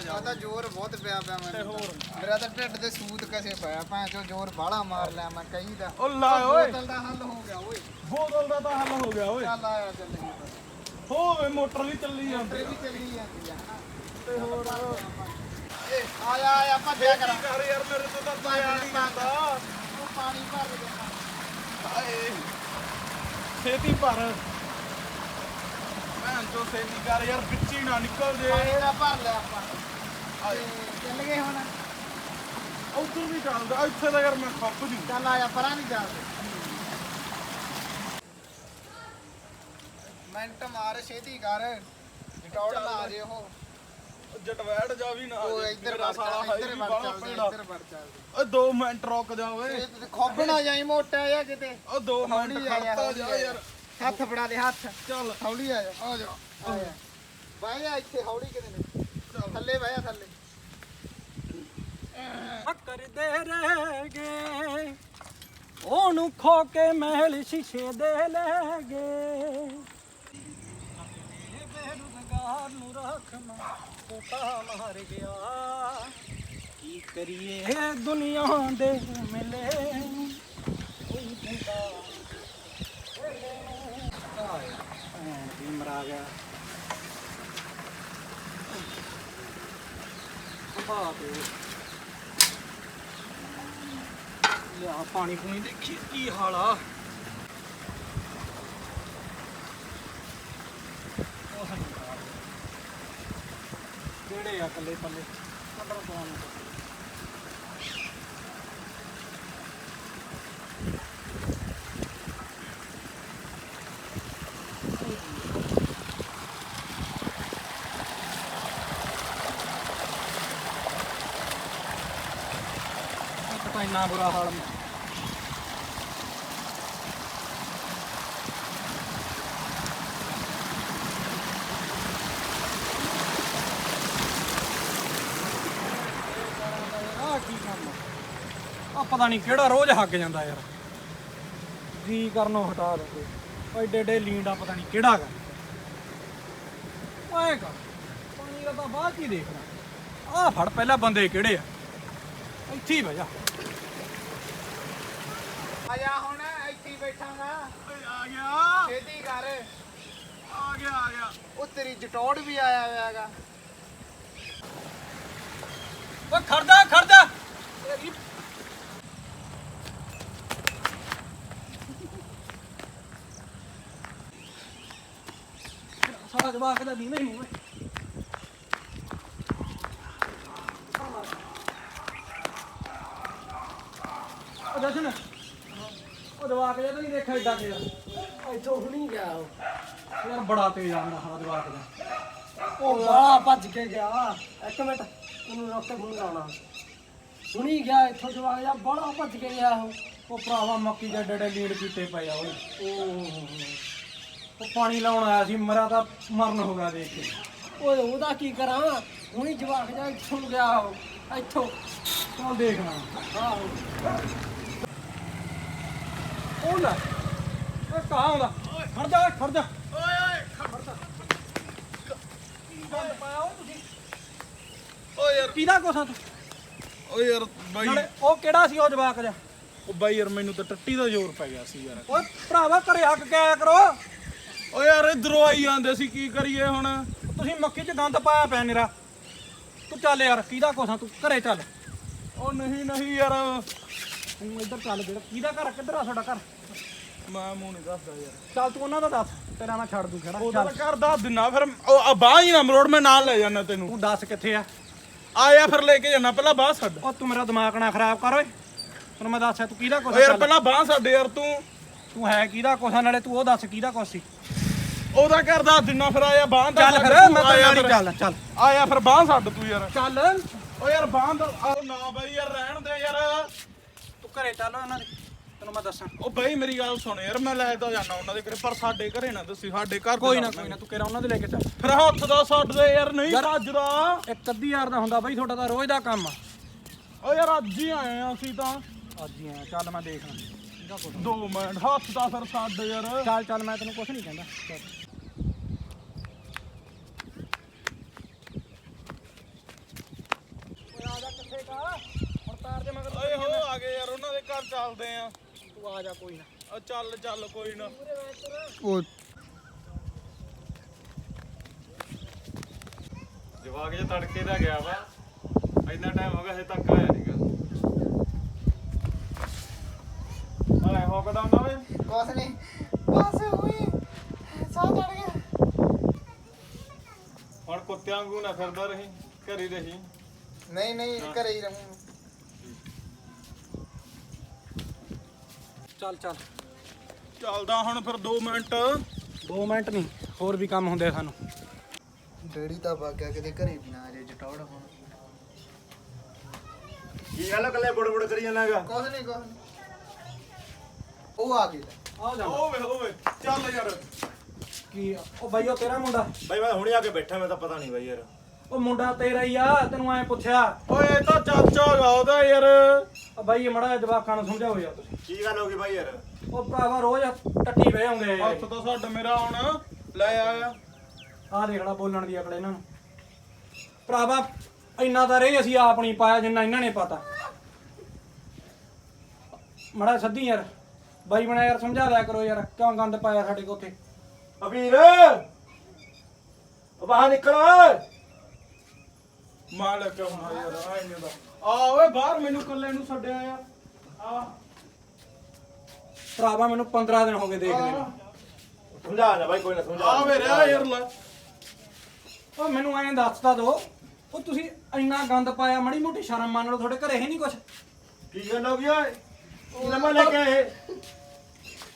ਜਾ ਆ ਤਾਂ ਜ਼ੋਰ ਬਹੁਤ ਪਿਆ ਪਿਆ ਮੈਨੂੰ ਤਾਂ। ਮੇਰਾ ਤਾਂ ਢਿੱਡ ਤੇ ਸੂਤ ਕਸੇ ਪਿਆ ਭਾਂ ਚੋ ਜ਼ੋਰ ਬਾਹਲਾ ਮਾਰ ਲਿਆ ਮੈਂ ਕਹੀ ਦਾ। ਉਹ ਲਾ ਓਏ। ਬੋਤਲ ਦਾ ਹੱਲ ਹੋ ਗਿਆ ਓਏ। ਬੋਤਲ ਦਾ ਤਾਂ ਹੱਲ ਹੋ ਗਿਆ ਓਏ। ਚੱਲ ਆਇਆ ਚੱਲੀਏ ਹੋਵੇ ਮੋਟਰ ਵੀ ਚੱਲੀ ਜਾਂਦੀ ਵੀ ਚੱਲੀ ਜਾਂਦੀ ਆ ਤੇ ਹੋਰ ਏ ਆਇਆ ਆਇਆ ਭੱਜਿਆ ਕਰਾਂ? ਕਰ ਯਾਰ ਮੇਰੇ ਤੋਂ ਤਾਂ ਪਾਇਆ ਨਹੀਂ ਜਾਂਦਾ ਤੂੰ ਪਾਣੀ ਭਰ ਦੇ। ਹਾਏ। ਛੇਤੀ ਭਰ। ਮੈਂ ਜੋ ਛੇਤੀ ਕਰ ਯਾਰ ਵਿੱਚੀ ਨਾ ਨਿਕਲ ਜੇ। ਪਾਣੀ ਦਾ ਭਰ ਲਿਆ ਆਪਾਂ। ਚੱਲ ਗਏ ਹੁਣ। ਉਧਰ ਵੀ ਚੱਲਦਾ ਇੱਥੇ ਤਾਂ ਯਾਰ ਮੈਂ ਖੱਪ ਜੂ। ਚੱਲ ਆਇਆ ਪਰਾਂ ਨਹੀਂ ਜਾਂਦੇ ਮਿੰਟ ਮਾਰ ਛੇਤੀ ਕਰ। ਜਟੌੜ ਨਾ ਆ ਜੇ ਉਹ। ਜਟਵੈੜ ਜਾ ਵੀ ਨਾ ਆ ਉਹ ਜੇ। ਇੱਧਰ ਮੇਰਾ ਵੜ ਸਾਲਾ ਚੱਲ ਹੈ ਇੱਧਰ ਵੀ ਵੜ ਬਾਹਲਾ ਚੱਲ ਭੈੜਾ। ਇੱਧਰ ਵੜ ਚੱਲ। ਓਏ 2 ਮਿੰਟ ਰੁਕ ਜਾ ਓਏ। ਇਹ ਤੇ ਖੋਬ ਨਾ ਜਾਈ ਮੋਟਾ ਜਾਂ ਕਿਤੇ। ਓ 2 ਮਿੰਟ ਹੌਲੀ ਆ ਜਾ, ਖੜਤਾ ਹੌਲੀ ਜਾ ਆ ਜਾ। ਯਾਰ। ਹੱਥ ਫੜਾ ਦੇ ਹੱਥ। ਚੱਲ। ਹੌਲੀ ਆ ਜਾ ਆ ਜਾ ਆ ਜਾ। ਬਾਈ ਆ ਇੱਥੇ ਹੌਲੀ ਕਿਤੇ। ਨੇ ਥੱਲੇ ਜਾ ਥੱਲੇ। ਕਰਦੇ ਰਹਿ ਗਏ। ਉਹਨੂੰ ਖੋ ਕੇ ਮਹਿਲ ਸ਼ੀਸ਼ੇ ਦੇ ਲੈ ਗਏ। ਬੇਰੁਜ਼ਗਾਰ ਨੂੰ ਰੱਖਣਾ ਕੋਟਾ ਮਾਰ ਗਿਆ। ਕੀ ਕਰੀਏ ਦੁਨੀਆ ਦੇ ਮਿਲੇ? ਕੋਈ ਬੰਦਾ ਵੀ ਮਰਾ ਗਿਆ। ਬਾਪੇ ਲਿਆ ਪਾਣੀ ਪੂਣੀ ਦੇਖੀ ਕੀ ਹਾਲ ਆ? ਕਿਹੜੇ ਆ ਕੱਲੇ ਪੱਲੇ? ਕੰਦਰ ਤੋਂ ਤਾਂ ਇੰਨਾ ਬੁਰਾ ਹਾਲ ਆ ਕੀ ਕੰਮ ਆ? ਪਤਾ ਨਹੀਂ ਕਿਹੜਾ ਰੋਜ਼ ਹੱਗ ਜਾਂਦਾ ਯਾਰ। ਜੀ ਕਰਨੋਂ ਹਟਾ ਦਿੰਦੇ? ਐਡੇ ਏਡੇ ਲੀਂਡਾ ਪਤਾ ਨਹੀਂ ਕਿਹੜਾ ਗਾ। ਓਏ ਕਰ, ਪਾਣੀ ਦਾ ਤਾਂ ਬਾਅਦ 'ਚ ਹੀ ਦੇਖਣਾ। ਆਹ ਫੜ, ਪਹਿਲਾਂ ਬੰਦੇ ਕਿਹੜੇ ਆ? ਇੱਥੇ ਹੀ ਬਹਿ ਜਾ। ਆ ਜਾ ਹੁਣ ਇੱਥੇ ਹੀ ਬੈਠਾਂਗਾ। ਓਏ ਆ ਗਿਆ। ਛੇਤੀ ਕਰ। ਆ ਗਿਆ ਆ ਗਿਆ। ਉਹ ਤੇਰੀ ਜਟੌੜ ਵੀ ਆਇਆ ਹੋਇਆ ਹੈਗਾ। ਓਏ ਖੜਦਾ ਖੜਦਾ ਤੇਰੀ ਸਾਰਾ ਜਵਾਕ ਦਾ ਦੀਨਾ ਹੀ ਨਹੀਂ ਓਏ ਉਹ ਜਸ਼ਨ ਉਹ ਜਵਾਕ ਜਿਹਾ ਤਾਂ ਨਹੀਂ ਦੇਖਿਆ ਏਡਾ ਤੇਰਾ ਇੱਥੋਂ ਹੁਣੀ ਗਿਆ ਉਹ। ਯਾਰ ਬੜਾ ਤੇਜ਼ ਆਉਂਦਾ ਹਾਂ ਜਵਾਕ ਦਾ। ਉਹ ਆ ਭੱਜ ਕੇ ਗਿਆ। ਇੱਕ ਮਿੰਟ ਉਹਨੂੰ ਰੋਕ ਕੇ ਫੋਨ ਲਾਉਣਾ ਸੁਣੀ ਗਿਆ ਇੱਥੋਂ ਜਵਾਗ ਜਾ ਬੜਾ ਭੱਜ ਕੇ ਗਿਆ ਉਹ। ਉਹ ਭਰਾਵਾ ਮੱਕੀ ਦੇ ਡੜੇ ਲੀਡ ਕੀਤੇ ਪਏ ਆ ਓਏ। ਓਹ, ਉਹ ਪਾਣੀ ਲਾਉਣ ਆਇਆ ਸੀ ਮਰਾ ਤਾਂ ਮਰਨ ਹੋ ਗਿਆ ਦੇਖ ਕੇ। ਓਏ ਉਹਦਾ ਕੀ ਕਰਾਂ? ਹੁਣੀ ਜਵਾਗ ਜਾ ਇੱਥੋਂ ਗਿਆ ਉਹ ਇੱਥੋਂ। ਚੱਲ ਦੇਖਣਾ ਆਹੋ। ਉਹ ਲੈ। ਓਏ ਕਾ ਆਉਂਦਾ ਖੜ ਜਾ ਓਏ, ਖੜ ਜਾ। ਓਏ ਓਏ ਗੰਦ ਪਾਇਆ ਓਏ ਤੁਸੀਂ। ਓ ਯਾਰ। ਕਿਹਦਾ ਕੋਸਾ ਤੂੰ? ਓ ਯਾਰ ਬਾਈ। ਨਾਲੇ ਉਹ ਕਿਹੜਾ ਸੀ ਉਹ ਜਵਾਕ ਜਾ ਉਹ ਬਾਈ ਯਾਰ ਮੈਨੂੰ ਤਾਂ ਟੱਟੀ ਦਾ ਜ਼ੋਰ ਪੈ ਗਿਆ ਸੀ ਯਾਰ। ਓਏ ਭਰਾਵਾ ਘਰੇ ਹੱਕ ਕੇ ਆਇਆ ਕਰੋ। ਓ ਯਾਰ ਇਧਰੋਂ ਆਈ ਜਾਂਦੇ ਸੀ ਕੀ ਕਰੀਏ ਹੁਣ? ਤੁਸੀਂ ਮੱਕੀ 'ਚ ਗੰਦ ਪਾਇਆ ਪਿਆ ਨਿਰਾ ਤੂੰ ਚੱਲ ਯਾਰ ਕਿਹਦਾ ਕੋਸਾ ਤੂੰ? ਘਰੇ ਚੱਲ। ਓ ਨਹੀਂ ਨਹੀਂ ਯਾਰ। ਤੂੰ ਇੱਧਰ ਚੱਲ ਜਿਹੜਾ ਕਿਹਦਾ ਘਰ ਕਿੱਧਰ ਆ ਤੁਹਾਡਾ ਘਰ? ਮੈਂ ਮੂੰਹ ਨਹੀਂ ਦੱਸਦਾ ਯਾਰ। ਚੱਲ ਤੂੰ ਉਹਨਾਂ ਦਾ ਦੱਸ ਤੇਰਾ ਮੈਂ ਛੱਡ ਦੂੰ ਖੜਾ। ਉਹਦਾ ਚੱਲ। ਤਾਂ ਕਰਦਾ ਦਿਨਾ ਫਿਰ ਉਹ ਬਾਹ ਹੀ ਨਾ ਮਰੋੜ ਮੈਂ ਨਾਲ ਲੈ ਜਾਣਾ ਤੈਨੂੰ। ਤੂੰ ਦੱਸ ਕਿੱਥੇ ਆ? ਆਇਆ ਫਿਰ ਲੈ ਕੇ ਜਾਣਾ ਪਹਿਲਾਂ ਬਾਹ ਛੱਡ। ਉਹ ਤੂੰ ਮੇਰਾ ਦਿਮਾਗ ਨਾ ਖਰਾਬ ਕਰ ਓਏ। ਤੈਨੂੰ ਮੈਂ ਦੱਸਿਆ ਤੂੰ ਕਿਹਦਾ ਓ ਕੋਸਾ ਯਾਰ ਪਹਿਲਾਂ ਬਾਹ ਛੱਡ ਯਾਰ ਤੂੰ। ਤੂੰ ਹੈ ਕਿਹਦਾ ਕੋਸਾ ਨਾਲੇ ਤੂੰ ਉਹ ਦੱਸ ਕਿਹਦਾ ਕੋਸ ਸੀ? ਉਹਦਾ ਕਰਦਾ ਦਿਨਾ ਫਿਰ ਆਇਆ ਬਾਹ ਦਾ ਚੱਲ ਫਿਰ ਮੈਂ ਤੇਰੇ ਨਾਲ ਹੀ ਚੱਲ ਚੱਲ। ਆਇਆ ਫਿਰ ਬਾਹ ਛੱਡ ਤੂੰ ਯਾਰ। ਚੱਲ। ਓ ਯਾਰ ਬਾਹ ਦਾ ਆਹ ਨਾ ਬਾਈ ਯਾਰ ਰਹਿਣ ਦੇ ਯਾਰ। ਤੂੰ ਘਰੇ ਚੱਲ ਉਹਨਾਂ ਦੇ। ਤੈਨੂੰ ਮੈਂ ਦੱਸਾਂ। ਉਹ ਬਾਈ ਮੇਰੀ ਗੱਲ ਸੁਣ ਯਾਰ ਮੈਂ ਲੈ ਤਾਂ ਜਾਣਾ ਉਹਨਾਂ ਦੇ ਘਰੇ ਪਰ ਸਾਡੇ ਘਰੇ ਨਾ ਦੱਸੀ ਸਾਡੇ ਘਰ ਕੋਈ ਨਾ ਕੋਈ ਨਾ ਤੂੰ ਕਿਹੜਾ ਉਹਨਾਂ ਦੇ ਲੈ ਕੇ ਚੱਲ। ਫਿਰ ਹੱਥ ਦਾ ਛੱਡ ਦੇ ਯਾਰ ਨਹੀਂ ਭੱਜਦਾ ਇੱਕ ਅੱਧੀ ਯਾਰ ਦਾ ਹੁੰਦਾ ਬਾਈ ਤੁਹਾਡਾ ਤਾਂ ਰੋਜ਼ ਦਾ ਕੰਮ ਆ। ਓ ਯਾਰ ਅੱਜ ਹੀ ਆਏ ਆ ਅਸੀਂ ਤਾਂ। ਅੱਜ ਹੀ ਆ ਚੱਲ ਮੈਂ ਕੋਸ ਦੋ ਮਿੰਟ ਹੱਥ ਦਾ ਫਿਰ ਛੱਡ ਯਾਰ। ਚੱਲ ਚੱਲ ਮੈਂ ਤੈਨੂੰ ਕੁਝ ਨਹੀਂ ਕਹਿੰਦਾ। ਹੁਣ ਤਾਰ ਦੇ ਮਗਰ ਓਏ ਹੋ ਆ ਗਏ ਯਾਰ ਉਹਨਾਂ ਦੇ ਘਰ ਚੱਲਦੇ ਆ। ਤੂੰ ਆ ਜਾ ਕੋਈ ਨਾ। ਆ ਚੱਲ ਚੱਲ ਕੋਈ ਨਾ। ਉਹ ਜਵਾਕ ਜੇ ਤੜਕੇ ਦਾ ਗਿਆ ਵਾ ਇੰਨਾ ਟਾਈਮ ਹੋ ਗਿਆ ਹਜੇ ਤੱਕ ਆਇਆ ਨਹੀਂਗਾ ਆਏ ਹੋ ਕਦਾ ਹੁੰਦਾ ਓਏ ਕੁਛ ਨਹੀਂ ਬਸ ਹੋਈ ਸਾਹ ਚੜ ਗਿਆ। ਹੁਣ ਕੁੱਤਿਆਂ ਵਾਂਗੂ ਨਾ ਫਿਰਦਾ ਰਹੀ ਘਰੀ ਰਹੀ। ਨਹੀਂ ਨਹੀਂ ਘਰੇ ਹੀ ਰਹੂੰ। ਚੱਲ ਚੱਲ। ਚੱਲਦਾ ਹੁਣ ਫਿਰ 2 ਮਿੰਟ। 2 ਮਿੰਟ ਨਹੀਂ ਹੋਰ ਵੀ ਕੰਮ ਹੁੰਦੇ ਆ ਸਾਨੂੰ। ਡੈਡੀ ਤਾਂ ਬਾਗਿਆ ਕਿਤੇ ਘਰੇ ਵੀ ਨਾ ਆ ਜੇ ਜਟੌੜ ਹੁਣ। ਕੀ ਗੱਲ ਕੱਲੇ ਬੁੜ ਬੁੜ ਕਰੀ ਜਾਣਾਗਾ ਕੁਛ ਨਹੀਂ ਕੁਛ ਨੀ। ਉਹ ਆ ਗਿਆ ਆ ਜਾ ਓਏ ਓਏ ਚੱਲ ਯਾਰ। ਕੀ ਆ? ਉਹ ਬਾਈ ਉਹ ਤੇਰਾ ਮੁੰਡਾ? ਬਾਈ ਮੈਂ ਹੁਣੇ ਆ ਕੇ ਬੈਠਾ ਮੈਂ ਤਾਂ ਪਤਾ ਨਹੀਂ ਬਾਈ ਯਾਰ। ਉਹ ਮੁੰਡਾ ਤੇਰਾ ਹੀ ਆ ਤੈਨੂੰ ਐ ਪੁੱਛਿਆ। ਓਏ ਇਹ ਤਾਂ ਚਾਚਾ ਗਾ ਉਹਦਾ ਯਾਰ। ਉਹ ਬਾਈ ਇਹ ਮੜਾ ਜਵਾਕਾਂ ਨੂੰ ਸਮਝਾਓ ਯਾਰ ਤੁਸੀਂ। ਕੀ ਗੱਲ ਹੋ ਗਈ ਬਾਈ ਯਾਰ? ਉਹ ਭਰਾਵਾ ਰੋਜ਼ ਟੱਟੀ ਬਹਿ ਆਉਂਦੇ ਆ ਹੱਥ ਤਾਂ ਸਾਡਾ ਮੇਰਾ ਹੁਣ। ਲੈ ਆਇਆ ਆਹ ਦੇਖ ਲੈ ਬੋਲਣ ਦੀ ਅਕਲ ਇਹਨਾਂ ਨੂੰ। ਭਰਾਵਾ ਇੰਨਾ ਤਾਂ ਰੇ ਅਸੀਂ ਆਪ ਨਹੀਂ ਪਾਇਆ ਜਿੰਨਾ ਇਹਨਾਂ ਨੇ ਪਤਾ। ਮੜਾ ਸੱਦੀ ਯਾਰ। ਬਾਈ ਬਣਾ ਯਾਰ ਸਮਝਾ ਦਿਆ ਕਰੋ ਯਾਰ ਕਿਉਂ ਗੰਦ ਪਾਇਆ ਸਾਡੇ ਕੋ ਉੱਥੇ? ਅਬੀਰ! ਉਹ ਬਾਹਰ ਨਿਕਲ ਓਏ! ਮਾਲਕ ਹੁਣ ਯਾਰ ਆ ਇਹਨੇ ਦਾ ਆ ਓਏ ਬਾਹਰ ਮੈਨੂੰ ਕੱਲੇ ਨੂੰ ਛੱਡਿਆ ਆ। ਆ। ਭਰਾਵਾ ਮੈਨੂੰ 15 ਦਿਨ ਹੋ ਗਏ ਦੇਖਦੇ ਨੂੰ ਸਮਝਾ ਨਾ ਬਾਈ ਕੋਈ ਨਾ ਸਮਝਾ ਆ ਰਿਹਾ ਯਾਰ ਲੈ। ਉਹ ਮੈਨੂੰ ਐਂ ਦੱਸ ਤਾ ਦੋ ਉਹ ਤੁਸੀਂ ਇੰਨਾ ਗੰਦ ਪਾਇਆ ਮੜੀ ਮੋਟੀ ਸ਼ਰਮ ਮੰਨ ਲਓ ਤੁਹਾਡੇ ਘਰੇ ਹੈ ਨਹੀਂ ਕੁਛ? ਕੀ ਗੱਲ ਹੋ ਗਈ ਓਏ? ਕੀ ਨੰਬਰ ਲੈ ਕੇ ਆਏ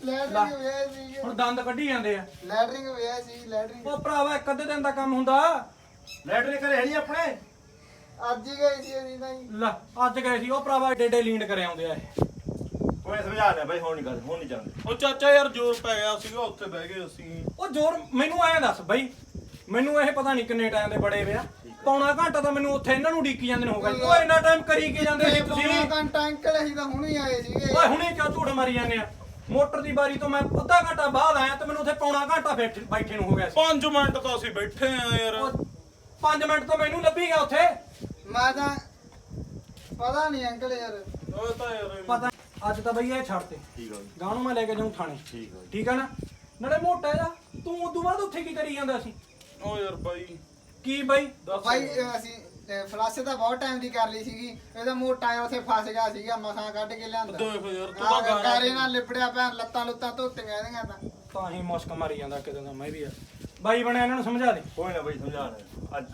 ਲੈਟਰਿੰਗ ਵਿਆਹ ਸੀ ਹੁਣ ਦੰਦ ਕੱਢੀ ਜਾਂਦੇ ਆ। ਲੈਟਰਿੰਗ ਵਿਆਹ ਸੀ ਲੈਟਰਿੰਗ। ਉਹ ਭਰਾਵਾ ਇੱਕ ਅੱਧੇ ਦਿਨ ਦਾ ਕੰਮ ਹੁੰਦਾ। ਲੈਟਰ ਘਰੇ ਹੈ ਨਹੀਂ ਆਪਣੇ? ਅੱਜ ਹੀ ਗਏ ਸੀ ਅਸੀਂ ਤਾਂ ਜੀ। ਲੈ ਅੱਜ ਗਏ ਸੀ ਉਹ ਭਰਾਵਾ ਏਡੇ ਏਡੇ ਲੀਨ ਕਰੇ ਆਉਂਦੇ ਆ ਇਹ। ਕੋਈ ਸਮਝਾ ਨਾ ਬਾਈ ਹੁਣ ਨਹੀਂ ਗੱਲ ਹੁਣ ਨਹੀਂ ਜਾਂਦੇ। ਉਹ ਚਾਚਾ ਯਾਰ ਜ਼ੋਰ ਪੈ ਗਿਆ ਸੀਗਾ ਉੱਥੇ ਬਹਿ ਗਏ ਅਸੀਂ। ਉਹ ਜੋਰ ਮੈਨੂੰ ਐਂ ਦੱਸ ਬਈ ਮੈਨੂੰ ਇਹ ਪਤਾ ਨਹੀਂ ਕਿੰਨੇ ਟਾਈਮ ਦੇ ਬੜੇ ਵੇ ਆ। ਪੌਣਾ ਘੰਟਾ ਤਾਂ ਮੈਨੂੰ ਉੱਥੇ ਇਹਨਾਂ ਨੂੰ ਡੀਕੀ ਜਾਂਦੇ ਨੇ ਹੋ ਗਏ। ਉਹ ਇੰਨਾ ਟਾਈਮ ਕਰੀ ਕੇ ਜਾਂਦੇ ਸੀ ਤੁਸੀਂ? ਪੌਣਾ ਘੰਟਾ ਅੰਕਲ ਅਸੀਂ ਤਾਂ ਹੁਣੇ ਹੀ ਆਏ ਸੀਗੇ। ਓਏ ਹੁਣੇ ਕਿਉਂ ਝੂਠ ਮਾਰੀ ਜਾਂਦੇ ਆ? ਮੋਟਰ ਦੀ ਬਾਰੀ ਤੋਂ ਮੈਂ ਅੱਧਾ ਘੰਟਾ ਬਾਅਦ ਆਇਆ ਤੇ ਮੈਨੂੰ ਉੱਥੇ ਪੌਣਾ ਘੰਟਾ ਬੈਠ ਬੈਠੇ ਨੂੰ ਹੋ ਗਿਆ ਸੀ। 5 ਮਿੰਟ ਤਾਂ ਅਸੀਂ ਬੈਠੇ ਆ ਯਾਰ। ਉਹ 5 ਮਿੰਟ ਤੋਂ ਮੈਨੂੰ ਲੱਭੀ ਗਿਆ ਉੱਥੇ। ਮੈਂ ਤਾਂ ਪਤਾ ਨਹੀਂ ਅੰਕਲ ਯਾਰ। ਉਹ ਤਾਂ ਯਾਰ ਪਤਾ ਅੱਜ ਤਾਂ ਬਈ ਇਹ ਛੱਡਤੇ ਠੀਕ ਹੋ ਜੀ ਗਾਂ ਨੂੰ ਮੈਂ ਲੈ ਕੇ ਜਾਉਂ ਥਾਣੇ। ਠੀਕ ਹੋ ਜੀ ਠੀਕ ਆ ਨਾ? ਨਾਲੇ ਮੋਟਾ ਜਾ ਤੂੰ ਉਦੋਂ ਬਾਅਦ ਉੱਥੇ ਕੀ ਕਰੀ ਜਾਂਦਾ ਸੀ? ਓ ਯਾਰ ਬਾਈ। ਕੀ ਬਈ? ਦੱਸ। ਭਾਈ ਅਹ ਅਸੀਂ ਫਲਸ਼ ਤਾਂ ਬਹੁਤ ਟਾਈਮ ਦੀ ਕਰ ਲਈ ਸੀਗੀ। ਇਹਦਾ ਮੋਟਾ ਜਿਹਾ ਉੱਥੇ ਫਸ ਗਿਆ ਸੀਗਾ ਮਸਾਂ ਕੱਢ ਕੇ ਲਿਆਂਦਾ। ਦੇਖ ਯਾਰ ਤੂੰ ਤਾਂ ਆਹ ਗਾਣਾ ਗਾਰੇ ਨਾਲ ਲਿਪੜਿਆ ਪਿਆ ਲੱਤਾਂ ਲੁੱਤਾਂ ਧੋਤੀਆਂ ਇਹਦੀਆਂ ਤਾਂ। ਤਾਂ ਹੀ ਮੁਸ਼ਕ ਮਾਰੀ ਜਾਂਦਾ ਕਿਤੇ ਦਾ ਮੈਂ ਵੀ ਯਾਰ। ਬਾਈ ਬਣਿਆ ਇਹਨਾਂ ਨੂੰ ਸਮਝਾ ਦੇ। ਕੋਈ ਨਾ ਬਾਈ ਸਮਝਾ ਨਾ ਅੱਜ